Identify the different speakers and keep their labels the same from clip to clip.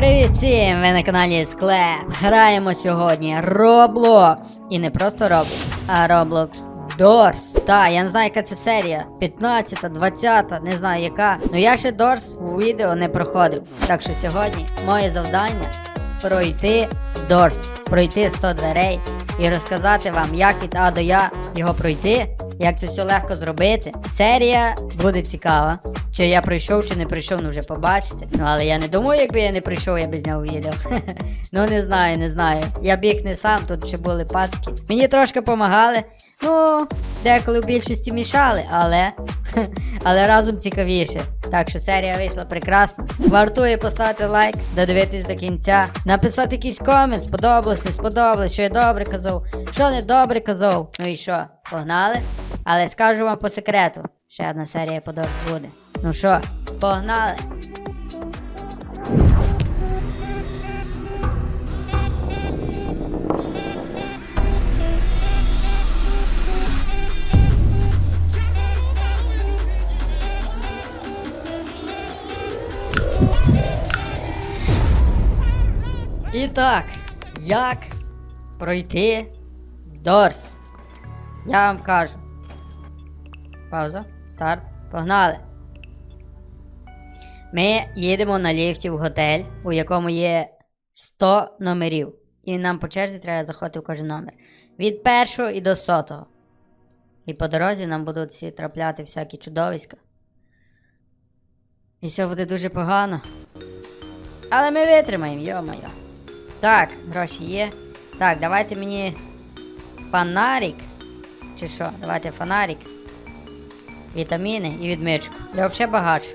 Speaker 1: Привіт всім! Ви на каналі Склеп. Граємо сьогодні Roblox. І не просто Roblox, а Roblox Doors. Та, я не знаю, яка це серія. 15, 20, не знаю яка. Ну я ще Doors у відео не проходив. Так що сьогодні моє завдання пройти Doors, пройти 100 дверей і розказати вам, як від А до Я його пройти, як це все легко зробити. Серія буде цікава. Чи я пройшов, чи не пройшов, ну вже побачите. Ну але я не думаю, якби я не прийшов, я б зняв відео. ну не знаю, не знаю. Я біг не сам, тут ще були пацки. Мені трошки помагали. Ну, деколи в більшості мішали, але але разом цікавіше. Так що серія вийшла прекрасно. Вартує поставити лайк, додивитись до кінця, написати якийсь комент, сподобалось, не сподобалось, що я добре казав, що не добре казав. Ну і що, погнали? Але скажу вам по секрету, ще одна серія подорож буде. Ну що, погнали! І так, як пройти Дорс? Я вам кажу. Пауза. Старт. Погнали. Ми їдемо на ліфті в готель, у якому є 100 номерів. І нам по черзі треба заходити в кожен номер. Від першого і до сотого. І по дорозі нам будуть всі трапляти всякі чудовиська. І все буде дуже погано. Але ми витримаємо, йо-моє. Так, гроші є. Так, давайте мені фонарик. Чи що? Давайте фонарик. Вітаміни і відмичку. Я взагалі багач.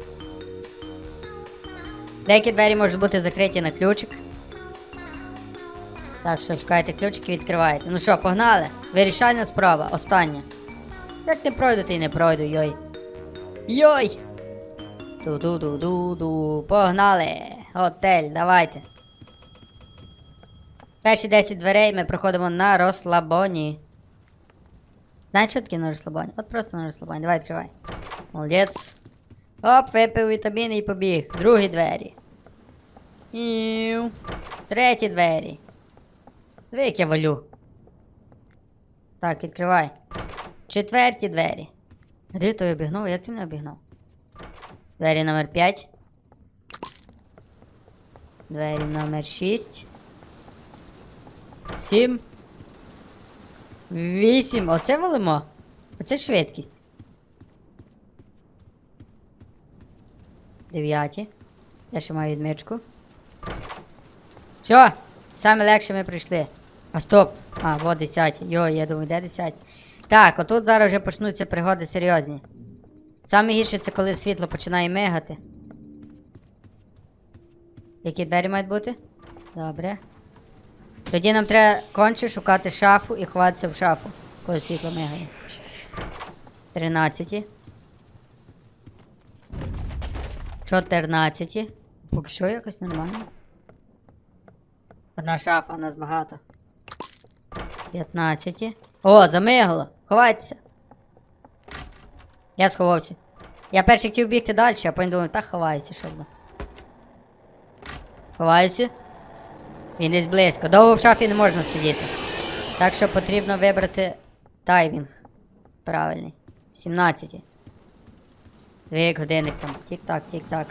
Speaker 1: Деякі двері можуть бути закриті на ключик. Так що шукайте ключик і відкриваєте. Ну що, погнали? Вирішальна справа, остання. Як не пройду, то й не пройду, йой. Йой! Ду-ду-ду-ду-ду. Погнали! Готель, давайте. Перші 10 дверей ми проходимо на розслабоні. Знаєш, що таке на розслабоні? От просто на розслабоні. Давай відкривай. Молодець. Оп, випив вітаміни і побіг. Другі двері. Іу. Треті двері. Диви, як я валю. Так, відкривай. Четверті двері. Де той обігнув? Як ти мене обігнув? Двері номер 5. Двері номер 6. 7. 8. Оце волимо. Оце швидкість. Дев'яті. Я ще маю відмичку. Все, саме легше ми прийшли. А стоп! А, вот 10. Йо, я думаю, де 10? Так, отут зараз вже почнуться пригоди серйозні. Саме гірше це коли світло починає мигати. Які двері мають бути? Добре. Тоді нам треба конче шукати шафу і ховатися в шафу, коли світло мигає. 13. 14. Поки що якось нормально. Одна шафа, у нас багато. 15. О, замигло! Ховайтеся! Я сховався. Я перший хотів бігти далі, а потім думаю, так ховаюся, що ж. Ховаюся. Він десь близько. Довго в шафі не можна сидіти. Так що потрібно вибрати таймінг. Правильний. 17. Дві годинник там. Тік-так, тік-так.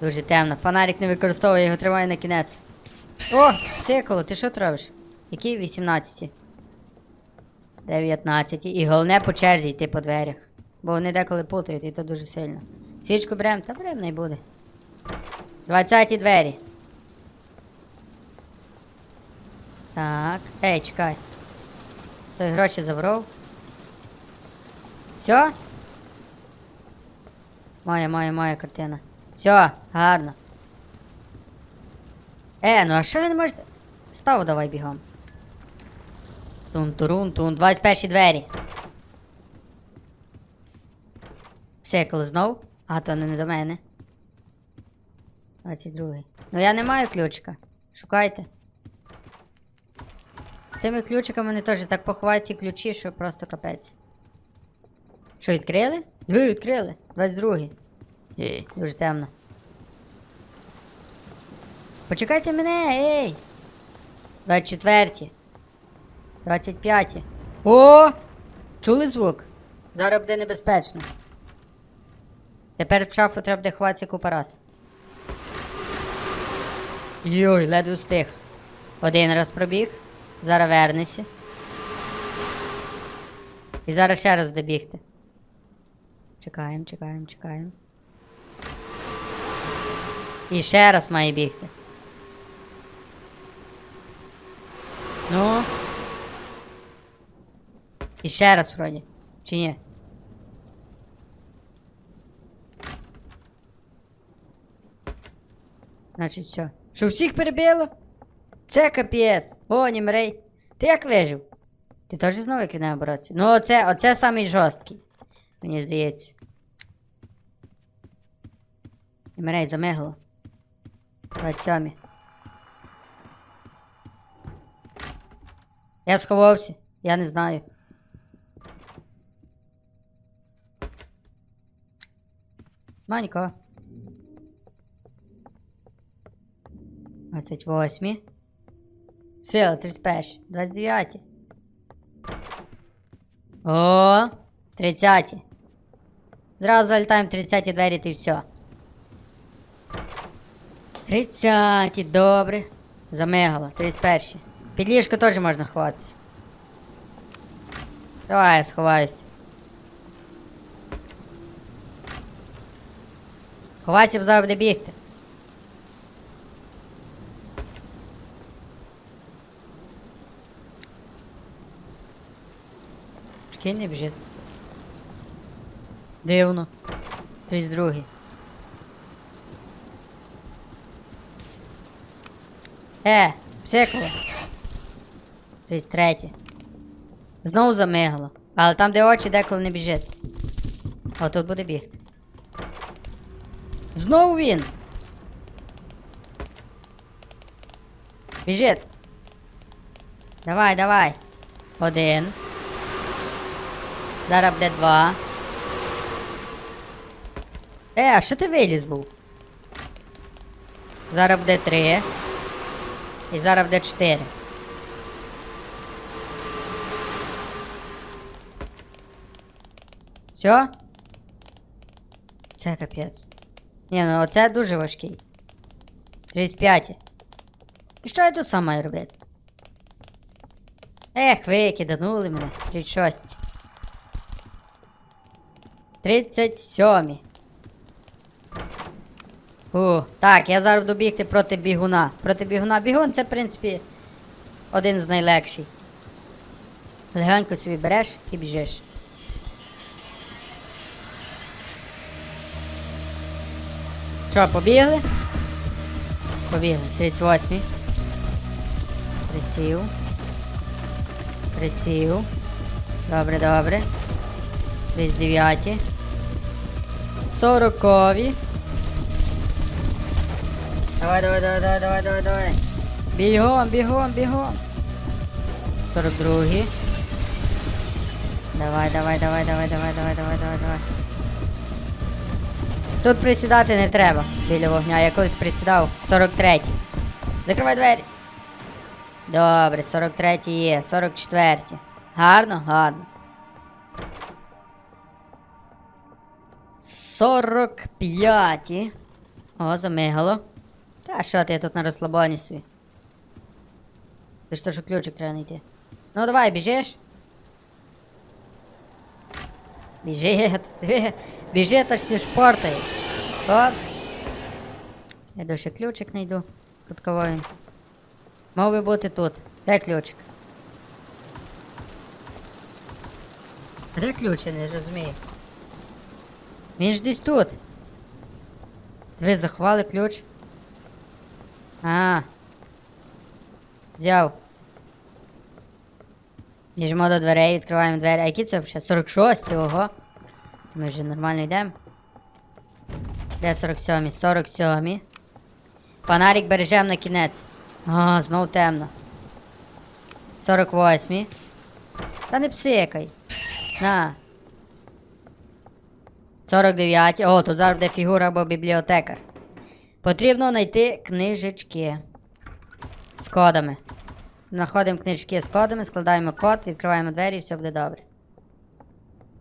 Speaker 1: Дуже темно. Фонарик не використовує, його тримаю на кінець. О, псиколо, ти що робиш? Який 18? 19. І головне по черзі йти по дверях. Бо вони деколи путають, і то дуже сильно. Свічку берем, та берем не буде. 20 двері. Так. Ей, чекай. Той гроші забрав. Все? Моя, моя, моя картина. Все, гарно. Е, ну а що ви не можете. Став давай бігом. тун турун тун 21 двері. Все, коли знов? А, то не до мене. 22. Ну я не маю ключика. Шукайте. З тими ключиками вони теж так поховають ті ключі, що просто капець. Що, відкрили? Ви відкрили. 22. Є, Дуже темно. Почекайте мене, ей! 24. 25. О! Чули звук? Зараз буде небезпечно. Тепер в шафу треба буде ховатися купа раз. Йой, ледве встиг. Один раз пробіг, зараз вернеся. І зараз ще раз буде бігти. Чекаємо, чекаємо, чекаємо. І ще раз має бігти. Ну. І ще раз вроді. Чи ні? Значить, все. Що всіх перебило? Це капець. О, Німрей. Ти як вижив? Ти теж знову як не обороться? Ну, оце, оце самий жорсткий. Мені здається. Німрей замигло. 27. Я сховався. Я не знаю. Манько. 28. Сила 31. 29. О, 30. Зразу залітаємо в 30 двері і все. 30, добре. Замигало, 31. Під ліжко теж можна ховатися. Давай я сховаюсь. Ховайся, зараз буде бігти. Прикинь, не біжить. Дивно. 32. Е, псиково. 33. Знову замигало. Але там, де очі, деколи не біжить. А тут буде бігти. Знову він. Біжить. Давай, давай. Один. Зараз буде два. Е, а що ти виліз був? Зараз буде три. І зараз буде чотири. Все? Це капець. Ні, ну оце дуже важкий. 35. І що я тут сам маю робити? Ех, ви киданули мене. 36. 37. Фу. Так, я зараз буду бігти проти бігуна. Проти бігуна. Бігун це, в принципі, один з найлегших. Легенько собі береш і біжиш. Що, побігли? Побігли. 38. Присів. Присів. Добре, добре. 39. 40. Давай, давай, давай, давай, давай, давай, давай. Бігом, бігом, бігом. 42. Давай, давай, давай, давай, давай, давай, давай, давай, давай. Тут присідати не треба біля вогня. Я колись присідав. 43. Закривай двері. Добре, 43 є, 44. Гарно, гарно. 45. О, замигало. Та що ти тут на розслабоні свій? Ти ж то, що ключик треба знайти. Ну давай, біжиш. Біжить. Диви, Біжить, аж всі шпортає. Опс. Я до ще ключик знайду. Тут кого він. Мав би бути тут. Де ключик? А де ключ, я не розумію. Він ж десь тут. Ви заховали ключ. А. Взяв. Біжимо до дверей, відкриваємо двері. А які це взагалі? 46 ого. Ми вже нормально йдемо. Де 47? 47. Фонарик бережем на кінець. А, знов темно. 48. Та не псикай. На. 49. О, тут буде фігура або бібліотекар. Потрібно знайти книжечки з кодами. Знаходимо книжки з кодами, складаємо код, відкриваємо двері і все буде добре.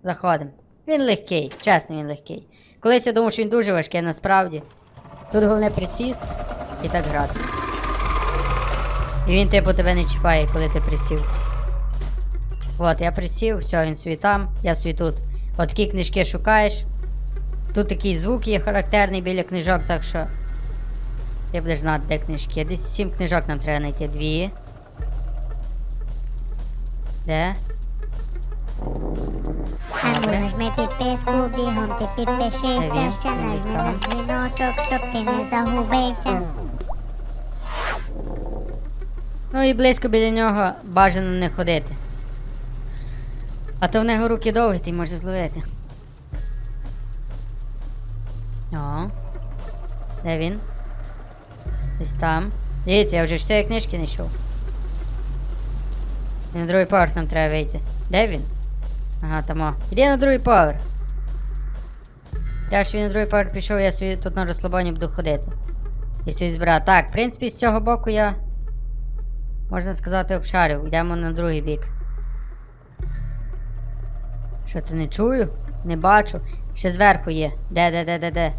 Speaker 1: Заходимо. Він легкий, чесно, він легкий. Колись я думав, що він дуже важкий, а насправді. Тут головне присіст і так грати. І він, типу, тебе не чіпає, коли ти присів. От, я присів, все, він собі там, я собі тут. От такі книжки шукаєш. Тут такий звук є характерний біля книжок, так що. Ти будеш знати, де книжки. Десь сім книжок нам треба знайти. Дві. Де?
Speaker 2: Ану, нажми підписку, бігом ти підпишися, ще нажми на дзвіночок, щоб ти не загубився.
Speaker 1: Ну і близько біля нього бажано не ходити. А то в нього руки довгі, ти може зловити. О. Де він? Десь там. Дивіться, я вже чотири книжки не йшов. І на другий поверх нам треба вийти. Де він? Ага, там. о. Іди на другий поверх. Те, що він на другий поверх пішов, я собі тут на розслабоні буду ходити. І свій збирати. Так, в принципі, з цього боку я. Можна сказати, обшарив. Йдемо на другий бік. Що ти не чую? Не бачу. Ще зверху є. Де, де, де, де, де.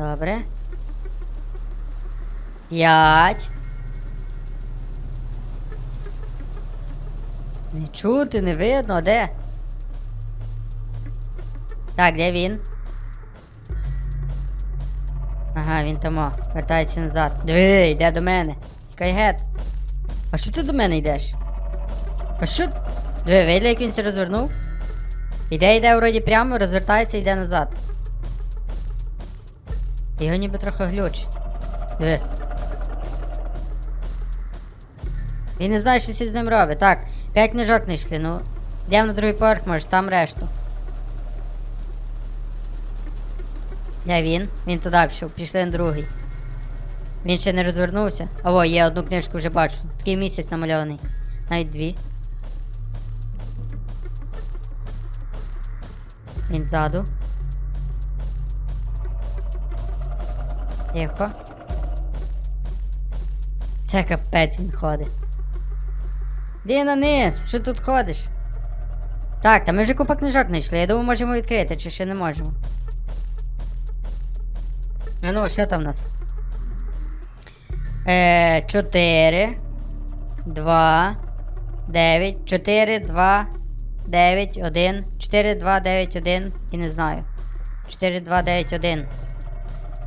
Speaker 1: Добре. П'ять. Не чути, не видно, де? Так, де він? Ага, він там. Вертайся назад. Диви, йде до мене. Чекай гет. А що ти до мене йдеш? А що? Диви, видно, як він це розвернув? Іде, йде вроді прямо, розвертається і йде назад. Його ніби трохи глюч. Диви. Він не знає, що з ним робить. Так, п'ять книжок не йшли, ну. Йдемо на другий поверх, може, там решту. Де він? Він туди пішов, пішли на другий. Він ще не розвернувся. О, є одну книжку вже бачу. Такий місяць намальований. Навіть дві. Він ззаду. Тихо. Це капець він ходить. Де на низ? Що тут ходиш? Так, та ми вже купа книжок знайшли. Я думаю, можемо відкрити, чи ще не можемо. А ну, що там у нас? Е, 4, 2, 9, 4, 2, 9, 1, 4, 2, 9, 1 і не знаю. 4, 2, 9, 1.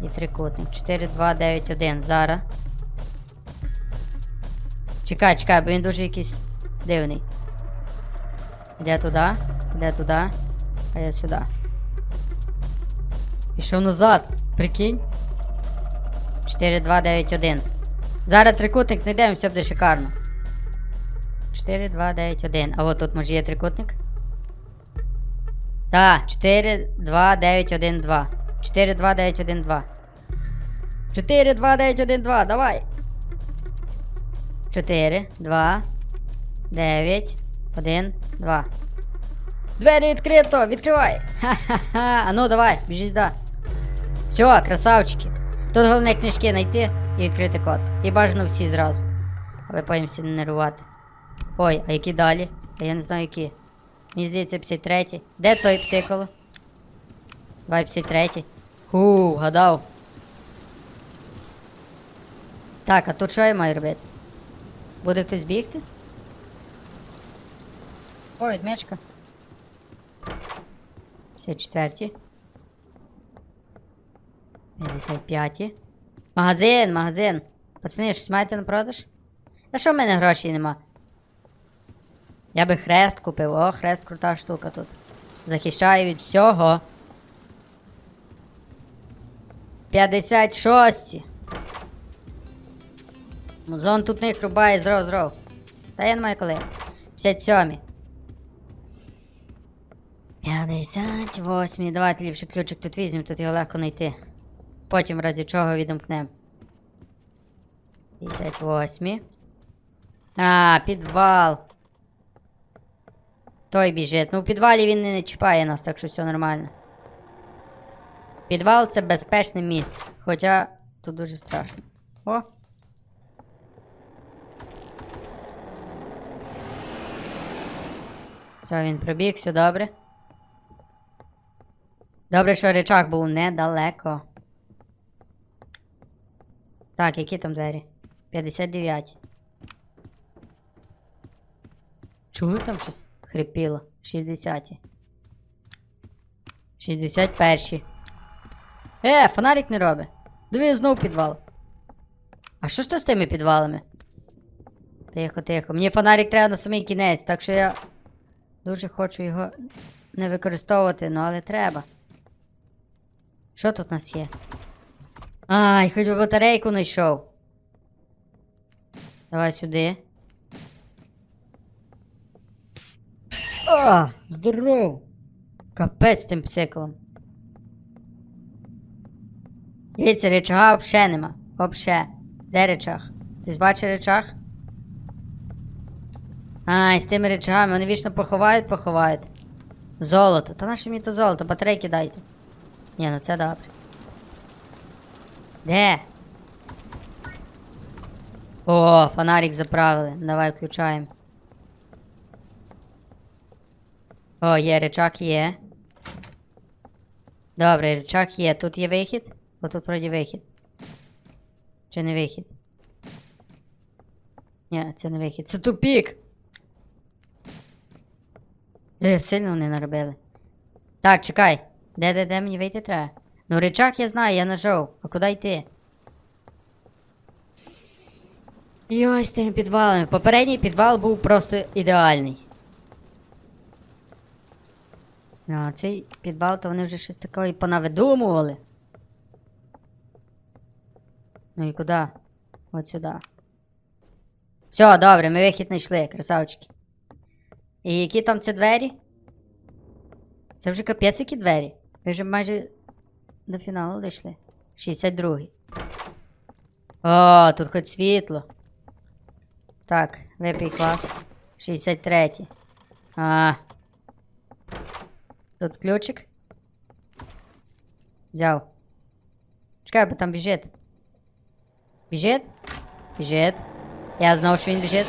Speaker 1: І трикутник. 4, 2, 9, 1. Зараз. Чекай, чекай, бо він дуже якийсь дивний. Іде туди, іде туди, а я сюди. Пішов назад. Прикинь. 4, 2, 9, 1. Зараз трикутник не знайдемо, все буде шикарно. 4, 2, 9, 1. А от тут може є трикутник? Так, 4, 2, 9, 1, 2. 4, 2, 9, 1, 2. 4, 2, 9, 1, 2. Давай. 4, 2, 9, 1, 2. Двері відкрито! Відкривай! Ха-ха-ха! А ну давай, біжи сюди. Все, красавчики. Тут головне книжки знайти і відкрити код. І бажано всі зразу. Аби потім всі не нервувати. Ой, а які далі? А я не знаю які. Мені здається, 53. Де той психоло? Давай 53. Ху, гадав. Так, а тут що я маю робити? Буде хтось бігти? Ой, відмічка. 54. 55. Магазин, магазин. Пацани, щось маєте на продаж? Та що в мене грошей нема? Я би хрест купив. О, хрест крута штука тут. Захищає від всього. 56. Музон тут них рубає зров, зров. Та я не маю коли. 57. 58. Давайте ліпше ключик тут візьмемо, тут його легко знайти. Потім в разі чого відімкнемо. 58. А, підвал. Той біжить. Ну, в підвалі він не чіпає нас, так що все нормально. Підвал це безпечне місце. Хоча тут дуже страшно. О! Все, він пробіг, все добре. Добре, що речах був недалеко. Так, які там двері? 59. Чули там щось? Хрипіло. 60. 61. Е, фонарик не робить. Диви знов підвал. А що ж то з тими підвалами? Тихо, тихо. Мені фонарик треба на самий кінець, так що я дуже хочу його не використовувати, ну але треба. Що тут у нас є? Ай, хоч би батарейку знайшов. Давай сюди. А, здоров. Капець тим псиклом. Дивіться, речага взагалі нема. Вообще. Де речах? Ти бачиш речах? Ай, з тими речагами, вони вічно поховають, поховають. Золото. Та наше мені то золото, батарейки дайте. Ні, ну це добре. Де? О, фонарик заправили. Давай включаємо. О, є речак є. Добре, речак є. Тут є вихід? О, тут вроді вихід. Чи не вихід? Ні, це не вихід. Це тупік. Де сильно вони наробили. Так, чекай. Де, де, де мені вийти треба? Ну, речак я знаю, я нажав. А куди йти? Йой, з тими підвалами. Попередній підвал був просто ідеальний. А цей підвал, то вони вже щось таке і понавидумували. Ну і куди? От сюди. Все, добре, ми вихід знайшли, красавчики. І які там це двері? Це вже капець які двері. Ми вже майже до фіналу дійшли. 62-й. О, тут хоч світло. Так, випий клас. 63-й. А. Тут ключик. Взяв. Чекай, бо там біжить. Біжить? Біжить. Я знав, що він біжить.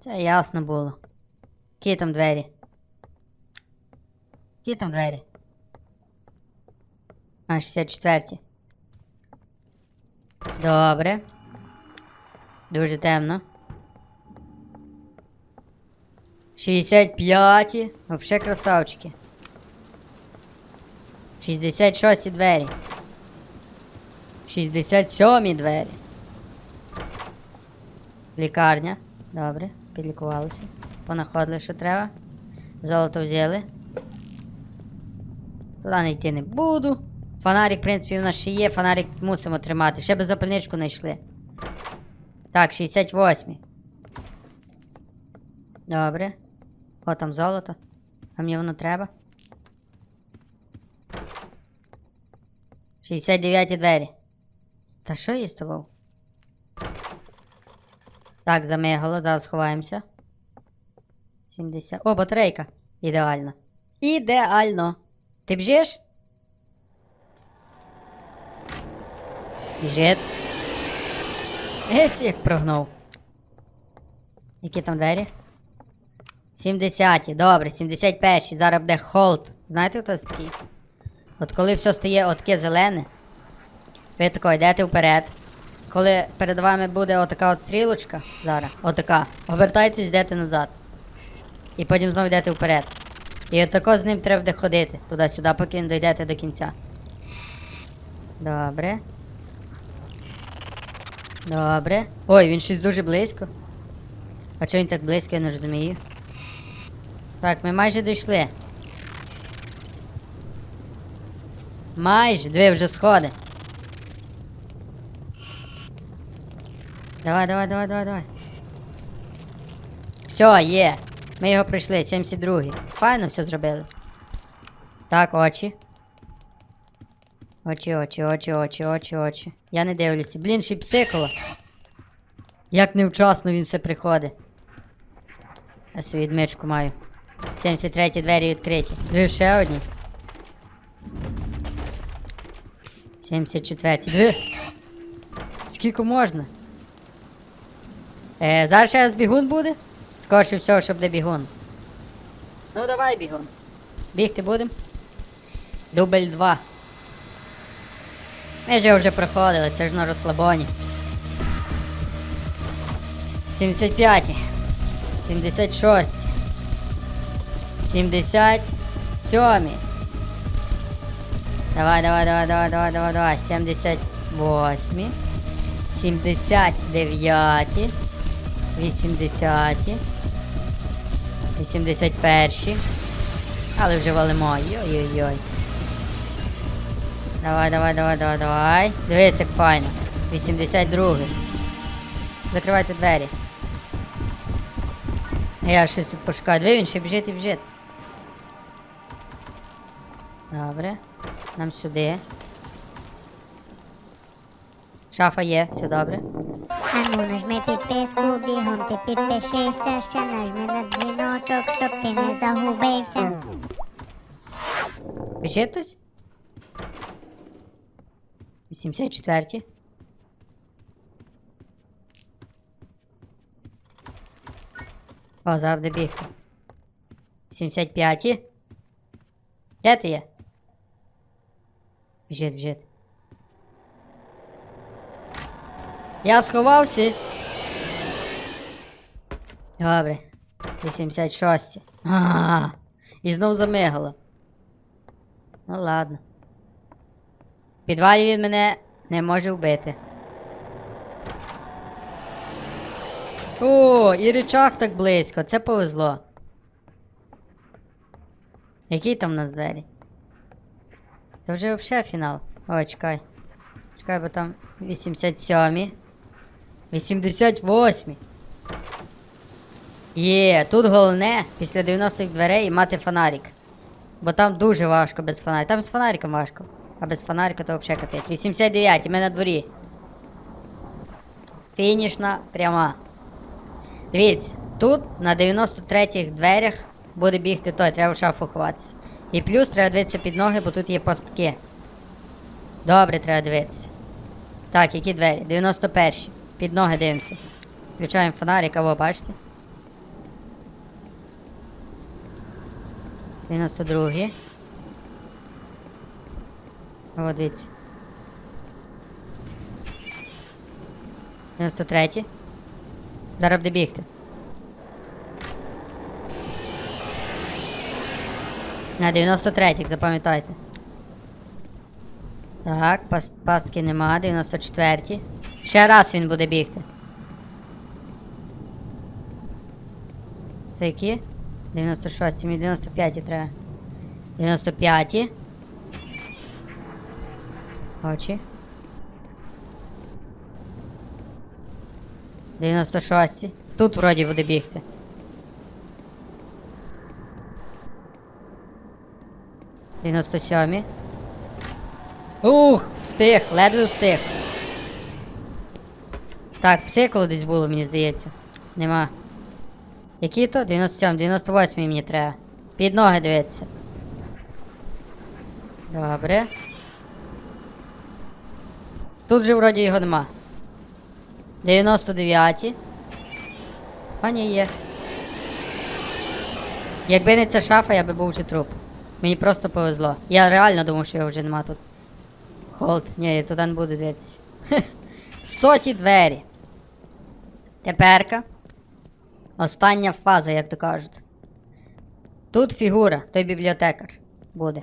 Speaker 1: Це ясно було. Які там двері? Які там двері? А, 64. Добре. Дуже темно. 65. Вообще красавчики. 66 двері. 67 двері. Лікарня. Добре, підлікувалися. Понаходили, що треба. Золото взяли. Туди не йти не буду. Фонарик, в принципі, у нас ще є. Фонарик мусимо тримати. Ще би запальничку знайшли. Так, 68. Добре. О, там золото. А мені воно треба. 69 двері. Та що є з тобою? Так, замигало, зараз сховаємося. 70. О, батарейка. Ідеально. Ідеально. Ти бжиш? Біжить. Есь, як прогнув. Які там двері? 70. Добре, 71. Зараз буде холд. Знаєте, хто це такий? От коли все стає отаке зелене, ви тако йдете вперед. Коли перед вами буде отака от стрілочка, зараз, отака, обертайтесь, йдете назад. І потім знову йдете вперед. І отако з ним треба буде ходити туди-сюди, поки не дійдете до кінця. Добре. Добре. Ой, він щось дуже близько. А чого він так близько, я не розумію. Так, ми майже дійшли. Майже, дві вже сходи. Давай, давай, давай, давай, давай. Все, є. Ми його прийшли, 72. Файно все зробили. Так, очі. Очі, очі, очі, очі, очі, очі. Я не дивлюся. Блін, ще психоло. Як невчасно він все приходить. Я свою відмичку маю. 73 двері відкриті. Ну Дві ще одні. 74. Дві. Скільки можна? Е, Зараз ще збігун буде? Скорше всього, щоб де бігун. Ну давай бігун. Бігти будемо. Дубль 2. Ми ж його вже проходили, це ж на розслабоні. 75. 76. 77. Давай, давай, давай, давай, давай, давай, давай. 78. 79. 80. 81. Але вже валимо. Йой-йой-йой. Давай, давай, давай, давай, давай. Дивись, як файно. 82. Закривайте двері. Я щось тут пошукаю. Диви, він ще біжить і біжить. Добре. Нам сюди. Шафа є, все добре.
Speaker 2: А ну нажми підписку, бігом ти підпишися, ще нажми на дзвіночок, щоб ти не загубився.
Speaker 1: Біжить хтось? 84. О, завжди бігти. 75. Де ти є? Біжить, біжить. Я сховався. Добре. 86. А, і знов замигало. Ну ладно. В підвалі він мене не може вбити. О, і речах так близько, це повезло. Які там у нас двері? Це вже взагалі фінал. Ой, чекай. Чекай, бо там 87. 88. Є, тут головне після 90-х дверей мати фонарик. Бо там дуже важко без фонарика. Там з фонариком важко. А без фонарика то взагалі капець. 89, ми на дворі. Фінішна пряма. Дивіться, тут на 93-х дверях буде бігти той, треба в шафу ховатися. І плюс треба дивитися під ноги, бо тут є пастки. Добре, треба дивитися. Так, які двері? 91. Під ноги дивимося. Включаємо фонарик, або бачите? 92. О, дивіться. 93. Зараз буде бігти. На 93 запам'ятайте. Так, пас, пастки нема, 94. Ще раз він буде бігти. Це які? 96, мені 95 треба. 95. Очі. 96. Тут вроді буде бігти. Дев'яносто сьомі. Ух, встиг, ледве встиг. Так, псикло десь було, мені здається. Нема. Які то? 97, 98 мені треба. Під ноги дивитися. Добре. Тут же вроді його нема. 99. А ні, є. Якби не ця шафа, я би був вже труп. Мені просто повезло. Я реально думав, що його вже нема тут. Холд, ні, я туди не буду дивитися. Соті двері. Теперка. Остання фаза, як то кажуть. Тут фігура, той бібліотекар буде.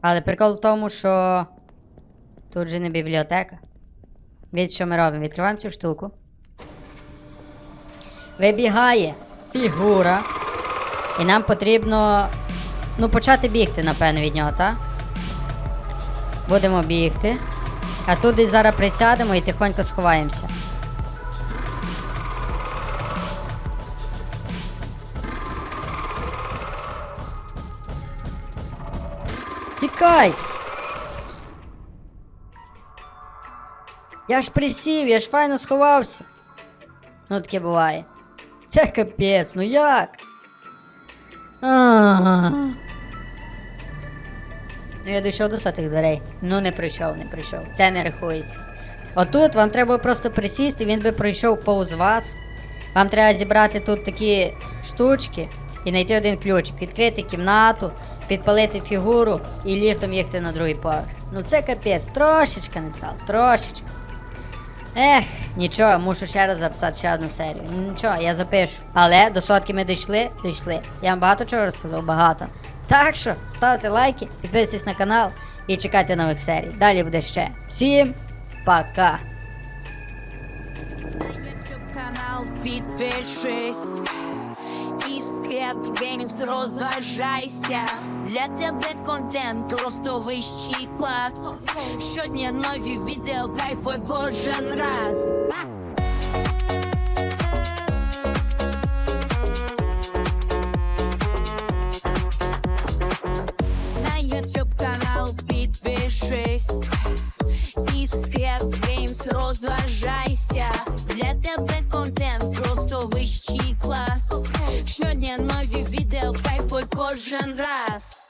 Speaker 1: Але прикол в тому, що тут же не бібліотека. Від що ми робимо? Відкриваємо цю штуку. Вибігає фігура. І нам потрібно. Ну, почати бігти, напевно, від нього, так? Будемо бігти. А тут десь зараз присядемо і тихонько сховаємося. Тікай! Я ж присів, я ж файно сховався. Ну таке буває. Це капець, ну як? А. Ну я дійшов до сотих дверей. Ну не пройшов, не пройшов. Це не рахується. Отут вам треба просто присісти, він би пройшов повз вас. Вам треба зібрати тут такі штучки і знайти один ключик, відкрити кімнату, підпалити фігуру і ліфтом їхати на другий поверх. Ну це капець, трошечки не стало, трошечки. Ех, нічого, мушу ще раз записати ще одну серію. Ну, Нічого, я запишу. Але до сотки ми дійшли, дійшли. Я вам багато чого розказав, багато. Так що ставте лайки, підписуйтесь на канал і чекайте нових серій. Далі буде ще. Всім пока!
Speaker 3: На YouTube канал підпишись склеп геймікс розважайся. Для тебе контент просто вищий клас. Щодня нові відео, кайфуй кожен раз. На YouTube канал підпишись і в склеп геймс розважайся. Для тебе контент просто вищий клас. Щодня нові відео, кайфуй кожен раз.